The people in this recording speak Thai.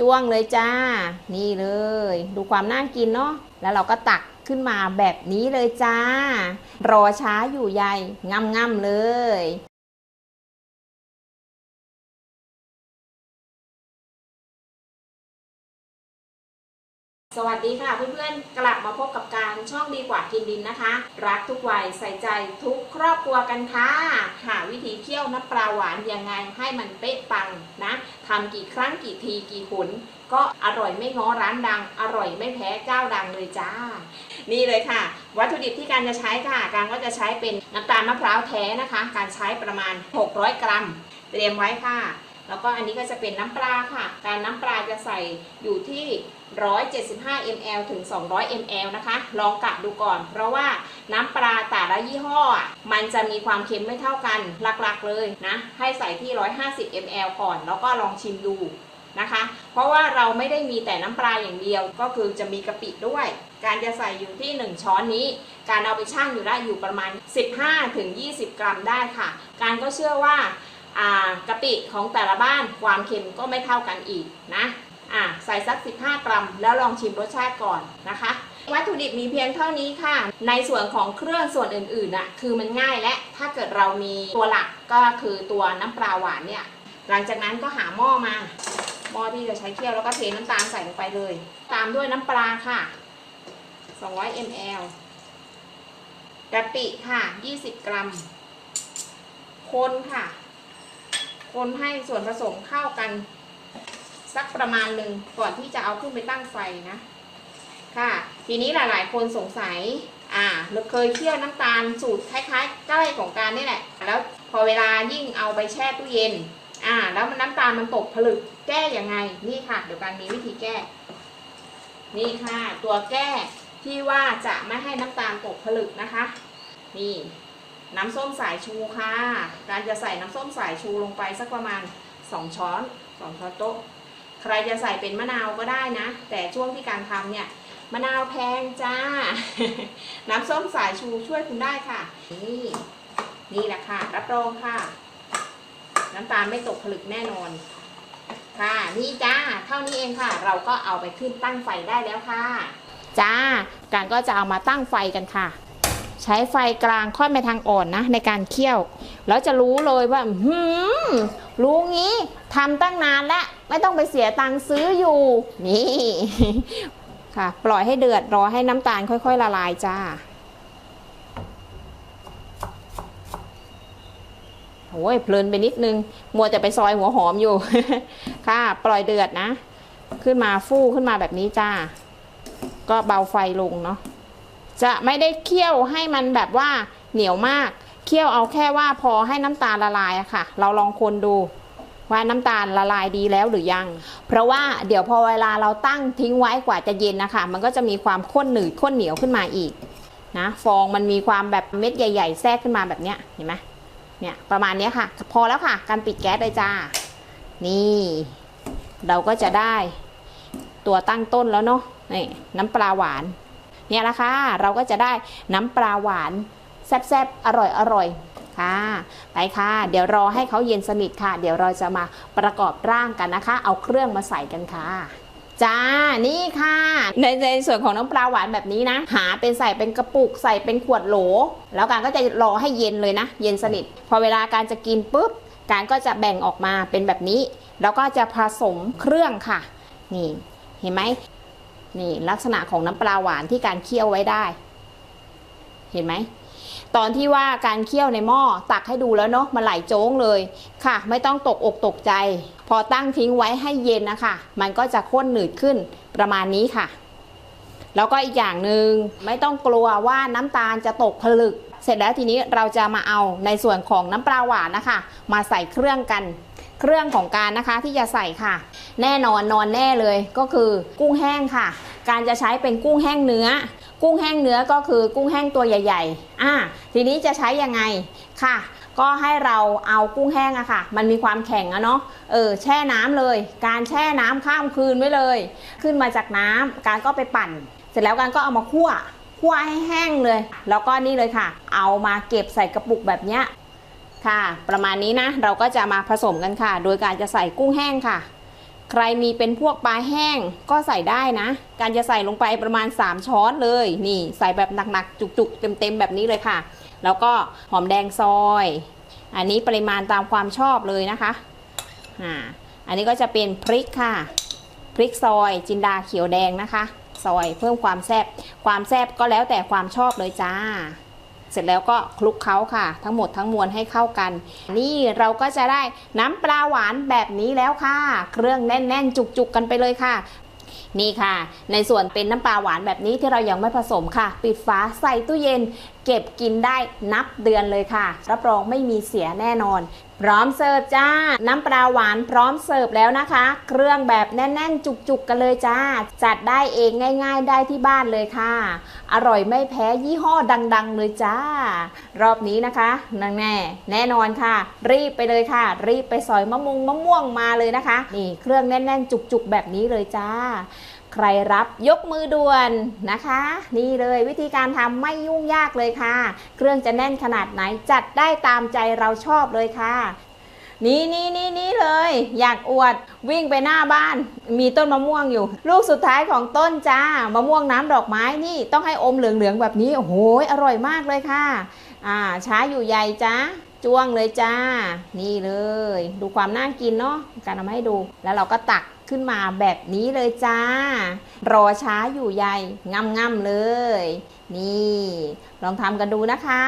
จ้วงเลยจ้า นี่เลย ดูความน่ากินเนาะแล้วเราก็ตักขึ้นมาแบบนี้เลยจ้า รอช้าอยู่ใยง่ำง่ำๆเลย สวัสดีค่ะเพื่อนๆ กลับมาพบกับการช่องดีกว่ากินดินนะคะ รักทุกวัยใส่ใจทุกครอบครัวกันค่ะ หาวิธีเคี่ยวน้ำปลาหวานยังไงให้มันเป๊ะปังนะทำกี่ครั้งกี่ทีกี่หนก็อร่อยไม่ง้อร้านดัง อร่อยไม่แพ้เจ้าดังเลยจ้า นี่เลยค่ะ วัตถุดิบที่การจะใช้ค่ะ การก็จะใช้เป็นน้ำตาลมะพร้าวแท้นะคะ การใช้ประมาณ 600 กรัม เตรียมไว้ค่ะ แล้วก็อันนี้ก็จะเป็นน้ำปลาค่ะ การน้ำปลาจะใส่อยู่ที่ 175 ml ถึง 200 ml นะคะ ลองกะดูก่อน เพราะว่าน้ำปลาแต่ละยี่ห้อ มันจะมีความเค็มไม่เท่ากันหลักๆเลยนะ ให้ใส่ที่ 150 ml ก่อน แล้วก็ลองชิมดูนะคะ เพราะว่าเราไม่ได้มีแต่น้ำปลาอย่างเดียว ก็คือจะมีกะปิด้วย การจะใส่อยู่ที่ 1 ช้อนนี้ การเอาไปชั่งอยู่ได้อยู่ประมาณ 15ถึง20 กรัมได้ค่ะ การก็เชื่อว่า กะปิของแต่ละบ้านความเค็มก็ไม่เท่ากันอีกนะอ่าใส่สัก 15 กรัม แล้วลองชิมรสชาติก่อนนะคะ วัตถุดิบมีเพียงเท่านี้ค่ะ ในส่วนของเครื่องส่วนอื่นๆน่ะคือมันง่ายและถ้าเกิดเรามีตัวหลักก็คือตัวน้ำปลาหวานเนี่ย หลังจากนั้นก็หาหม้อมา หม้อที่จะใช้เคี่ยวแล้วก็เทน้ำตาลใส่ลงไปเลย ตามด้วยน้ำปลาค่ะ 200 ml กะปิค่ะ 20 กรัม คนค่ะ คนให้ส่วนผสมเข้ากันสักประมาณหนึ่งก่อนที่จะเอาขึ้นไปตั้งไฟนะ ค่ะ ทีนี้หลาย ๆ คนสงสัย อ่าเราเคยเคี่ยวน้ำตาลสูตรคล้ายๆใกล้ของการนี่แหละ แล้วพอเวลายิ่งเอาไปแช่ตู้เย็น อ่า แล้วมันน้ำตาลมันตกผลึกแก้ยังไง นี่ค่ะ เดี๋ยวการมีวิธีแก้ นี่ค่ะ ตัวแก้ที่ว่าจะไม่ให้น้ำตาลตกผลึกนะคะ นี่ น้ำส้มสายชูค่ะ การจะใส่น้ำส้มสายชูลงไปสักประมาณ 2 ช้อน 2 ช้อนโต๊ะ ใครจะใส่เป็นมะนาวก็ได้นะ แต่ช่วงที่การทำเนี่ยมะนาวแพงจ้า น้ำส้มสายชูช่วยคุณได้ค่ะ นี่ นี่แหละค่ะ รับรองค่ะ น้ำตาลไม่ตกผลึกแน่นอน ค่ะ นี่จ้า เท่านี้เองค่ะ เราก็เอาไปขึ้นตั้งไฟได้แล้วค่ะ จ้า การก็จะเอามาตั้งไฟกันค่ะ ใช้ไฟกลางค่อยไปทางอ่อนนะ ในการเคี่ยว แล้วจะรู้เลยว่าหืมรู้งี้ทำตั้งนานแล้ว ไม่ต้องไปเสียตังค์ซื้ออยู่ นี่ค่ะ ปล่อยให้เดือดรอให้น้ำตาลค่อยๆ ละลายจ้าโอ้ยเพลินไปนิดนึง มัวแต่ไปซอยหัวหอมอยู่ ค่ะ ปล่อยเดือดนะ ขึ้นมาฟู่ขึ้นมาแบบนี้จ้า ก็เบาไฟลงเนาะ จะไม่ได้เคี่ยวให้มันแบบว่าเหนียวมากเคี่ยวเอาแค่ว่าพอให้น้ำตาลละลายอะค่ะ เราลองคนดูว่าน้ำตาลละลายดีแล้วหรือยัง เพราะว่าเดี๋ยวพอเวลาเราตั้งทิ้งไว้กว่าจะเย็นนะคะ มันก็จะมีความข้นหนืดข้นเหนียวขึ้นมาอีกนะฟองมันมีความแบบเม็ดใหญ่ ๆ แทรกขึ้นมาแบบเนี้ยเห็นไหมเนี่ยประมาณนี้ค่ะ พอแล้วค่ะ การปิดแก๊สเลยจ้า นี่ เราก็จะได้ตัวตั้งต้นแล้วเนาะนี่น้ำปลาหวาน เนี่ยละค่ะเราก็จะได้น้ำปลาหวานแซ่บๆอร่อยอร่อยๆค่ะไปค่ะ เดี๋ยวรอให้เขาเย็นสนิทค่ะ เดี๋ยวเราจะมาประกอบร่างกันนะคะ เอาเครื่องมาใส่กันค่ะจ้า นี่ค่ะ ในในส่วนของน้ำปลาหวานแบบนี้นะ หาเป็นใส่เป็นกระปุกใส่เป็นขวดโหล แล้วการก็จะรอให้เย็นเลยนะ เย็นสนิท พอเวลาการจะกินปุ๊บ การก็จะแบ่งออกมาเป็นแบบนี้ แล้วก็จะผสมเครื่องค่ะ นี่ เห็นไหม นี่ลักษณะของน้ำปลาหวานที่การเคี่ยวไว้ได้ เห็นไหมตอนที่ว่าการเคี่ยวในหม้อตักให้ดูแล้วเนาะมันไหลโจ้งเลยค่ะ ไม่ต้องตกอกตกใจ พอตั้งทิ้งไว้ให้เย็นนะคะ มันก็จะข้นหนืดขึ้นประมาณนี้ค่ะ แล้วก็อีกอย่างหนึ่งไม่ต้องกลัวว่าน้ำตาลจะตกผลึก เสร็จแล้วทีนี้เราจะมาเอาในส่วนของน้ำปลาหวานนะคะ มาใส่เครื่องกัน เครื่องของการนะคะที่จะใส่ค่ะ แน่นอนนอนแน่เลยก็คือกุ้งแห้งค่ะ การจะใช้เป็นกุ้งแห้งเนื้อ กุ้งแห้งเนื้อก็คือกุ้งแห้งตัวใหญ่ๆอ่าทีนี้จะใช้ยังไงค่ะ ก็ให้เราเอากุ้งแห้งอะค่ะ มันมีความแข็งอะเนาะเออแช่น้ำเลย การแช่น้ำข้ามคืนไว้เลย ขึ้นมาจากน้ำการก็ไปปั่น เสร็จแล้วการก็เอามาคั่วคั่วให้แห้งเลย แล้วก็นี่เลยค่ะ เอามาเก็บใส่กระปุกแบบเนี้ย ค่ะ ประมาณนี้นะเราก็จะมาผสมกันค่ะ โดยการจะใส่กุ้งแห้งค่ะ ใครมีเป็นพวกปลาแห้งก็ใส่ได้นะ การจะใส่ลงไปประมาณ 3 ช้อนเลย นี่ใส่แบบหนักๆ จุกๆ เต็มๆ แบบนี้เลยค่ะ แล้วก็หอมแดงซอย อันนี้ปริมาณตามความชอบเลยนะคะอ่าอันนี้ก็จะเป็นพริกค่ะ พริกซอยจินดาเขียวแดงนะคะ ซอยเพิ่มความแซบความแซบก็แล้วแต่ความชอบเลยจ้า เสร็จแล้วก็คลุกเคล้าค่ะ ทั้งหมดทั้งมวลให้เข้ากัน นี่เราก็จะได้น้ำปลาหวานแบบนี้แล้วค่ะ เครื่องแน่น ๆ จุกๆกันไปเลยค่ะนี่ค่ะ ในส่วนเป็นน้ำปลาหวานแบบนี้ที่เรายังไม่ผสมค่ะ ปิดฝาใส่ตู้เย็น เก็บกินได้นับเดือนเลยค่ะ รับรองไม่มีเสียแน่นอน พร้อมเสิร์ฟจ้า น้ำปลาหวานพร้อมเสิร์ฟแล้วนะคะ เครื่องแบบแน่นๆ จุกๆกันเลยจ้า จัดได้เองง่ายๆได้ที่บ้านเลยค่ะ อร่อยไม่แพ้ยี่ห้อดังๆ เลยจ้า รอบนี้นะคะนั่แน่แน่นอนค่ะ รีบไปเลยค่ะ รีบไปสอยมะม่วงมะม่วงมาเลยนะคะ นี่เครื่องแน่นๆ จุกๆแบบนี้เลยจ้า ใครรับยกมือด่วนนะคะ นี่เลยวิธีการทำไม่ยุ่งยากเลยค่ะ เครื่องจะแน่นขนาดไหนจัดได้ตามใจเราชอบเลยค่ะนี่นี่นี่นี่เลย อยากอวดวิ่งไปหน้าบ้าน มีต้นมะม่วงอยู่ ลูกสุดท้ายของต้นจ้ามะม่วงน้ำดอกไม้นี่ต้องให้อมเหลืองๆแบบนี้ โอ้โหอร่อยมากเลยค่ะ อ่าช้าอยู่ใหญ่จ้า จ้วงเลยจ้า นี่เลย ดูความน่ากินเนาะการทำให้ดู แล้วเราก็ตักขึ้นมาแบบนี้เลยจ้า รอช้าอยู่ใหญ่งำๆเลย นี่ ลองทำกันดูนะคะ